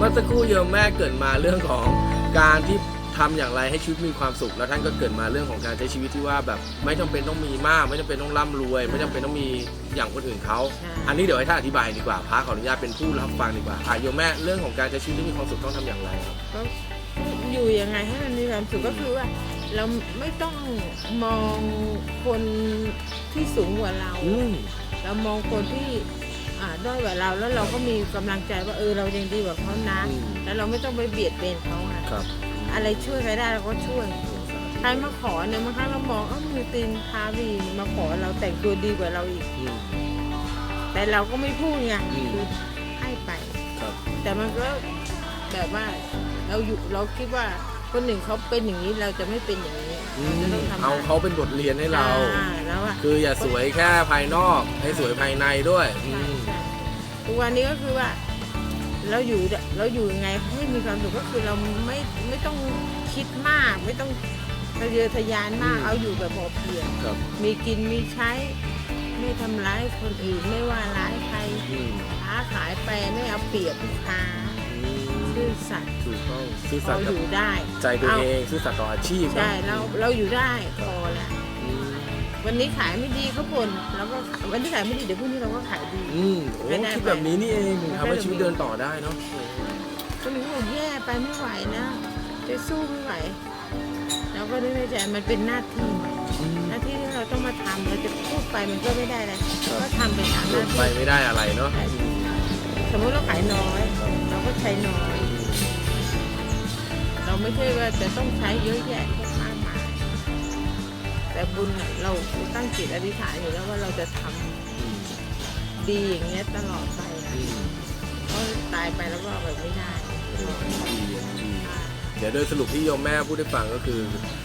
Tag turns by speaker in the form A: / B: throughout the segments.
A: เมื่อสักครู่โยมแม่เกริดมาเรื่องของการที่ทำอย่างไรให้ชีวิตมีความสุข แล้วท่านก็เกริดมาเรื่องของการใช้ชีวิตที่ว่าแบบไม่จำเป็นต้องมีมาก ไม่จำเป็นต้องร่ำรวย ไม่จำเป็นต้องมีอย่างคนอื่นเขา
B: ใช่
A: อันนี้เดี๋ยวให้ท่านอธิบายดีกว่าพระขออนุญาตเป็นผู้รับฟังดีกว่าอะโยมแม่เรื่องของการใช้ชีวิตที่มีความสุขต้องทำอย่างไรครับ
B: ก็อยู่ยังไงให้มันมีความสุขก็คือว่าเราไม่ต้องมองคนที่สูงกว่าเรา
A: อืม
B: เรามองคนที่ อ่าด้อยกว่าเราแล้วเราก็มีกำลังใจว่าเออเรายังดีกว่าเขานะ
A: อืม
B: แล้วเราไม่ต้องไปเบียดเบียนเขาอะ
A: ครับ
B: อะไรช่วยใครได้เราก็ช่วย ใครมาขอเนี่ยบางครั้งเรามองเอ้ามือตีนทาวีมาขอเราแต่งตัวดีกว่าเราอีก
A: อืม
B: แต่เราก็ไม่พูดไง
A: อืม
B: คือให้ไป
A: ครับ
B: แต่มันก็แบบว่าเราอยู่เราคิดว่า คนหนึ่งเขาเป็นอย่างนี้เราจะไม่เป็นอย่างนี้
A: อื
B: เรา
A: ม
B: จะต้องทำ
A: เอาเขาเป็นบทเรียนให้เรา
B: อ่แล้วอะ
A: คืออย่าสวยแค่ภายนอก ให้สวยภายในด้วยอื
B: ใช่
A: ม
B: ใช่ทุกวันนี้ก็คือว่า เราอยู่เราอยู่ยังไงให้มีความสุขก็คือเราไม่ไม่ต้องคิดมาก ไม่ต้องทะเยอทะยานมากเอาอยู่แบบพอเพียง
A: ครับ
B: มีกินมีใช้ ไม่ทำร้ายคนอื่นไม่ว่าร้ายใคร
A: อืม
B: ค้าขายไปไม่เอาเปรียบลูกค้า
A: อืม
B: ซื่อ สัตย์
A: ถูกต้องซื่อสัต
B: เรา
A: ย์
B: อ
A: กับ
B: ยู่ได้
A: ใจตัวเองซื่อสัตย์ต่ออาชีพ
B: ใช่
A: นะ
B: เราเราอยู่ได้พอแล้ว
A: อืม
B: วันนี้ขายไม่ดีเขาบ่นแล้วก็วันที่ขายไม่ดีเดี๋ยวพรุ่งนี้เราก็ขายดี
A: อืมโอ้
B: ไม่ได้
A: คิดแบบนี้นี่เอง
B: ไม่ได้
A: ทำให้ชีวิตเดินต่อได้เนาะ
B: คนนี้บอกแย่ไปไม่ไหวนะจะสู้ไม่ไหวเราก็นึกในใจมันเป็นหน้าที่
A: อืม
B: หน้าที่ที่เราต้องมาทำเราจะพูดไปมันก็ไม่ได้เลย
A: ครับ
B: ก็ทำไปตามห
A: หล
B: น้า
A: บไป
B: ที่
A: ไม่ได้อะไรเนาะ
B: สมมติเราขายน้อย เราก็ใช้น้อยเรา ไม่ใช่ว่าจะต้องใช้เยอะแยะมากมายแต่บุญน่ะเราตั้งจิตอธิษฐานอยู่แล้วว่าเราจะทำ
A: อืม
B: ดีอย่างเงี้ยตลอดไปนะ
A: อืม
B: เพราะตายไปแล้วก็แบบไม่ได้
A: ดีดีเดี๋ยวโดยสรุปที่โยมแม่พูดให้ฟังก็คือ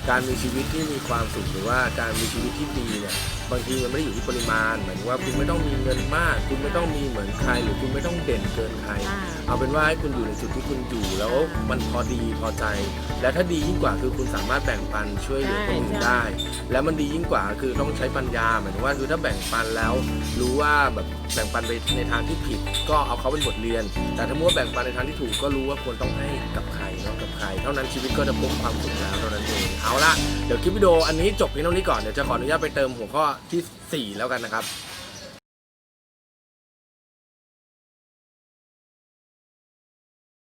A: การมีชีวิตที่มีความสุขหรือว่าการมีชีวิตที่ดีเนี่ยบางทีมันไม่ได้อยู่ที่ปริมาณ หมายถึงว่าคุณไม่ต้องมีเงินมาก คุณไม่ต้องมีเหมือนใคร หรือคุณไม่ต้องเด่นเกินใคร
B: อ่า
A: เอาเป็นว่าให้คุณอยู่ในจุดที่คุณอยู่แล้วมันพอดีพอใจ และถ้าดียิ่งกว่าคือคุณสามารถแบ่งปันช่วยเหลือคนอื่น
B: ใช่
A: ได้ แล้วมันดียิ่งกว่าคือต้องใช้ปัญญาหมายถึงว่าคือถ้าแบ่งปันแล้ว รู้ว่าแบบแบ่งปันไปในทางที่ผิด ก็เอาเขาเป็นบทเรียน แต่ถ้ามัวาแบ่งปันในทางที่ถูกก็รู้ว่าควรต้องให้กับใครเนาะกับใคร เท่านั้นชีวิตก็จะพบความสุขแล้วเท่านั้นเองเอาละเดี๋ยวคลิปวิดีโออันนี้จบเพียงเท่านี้ก่อนเดี๋ยวจะขออนุญาตไปเติมหัวข้อที่สี่แล้วกันนะครับ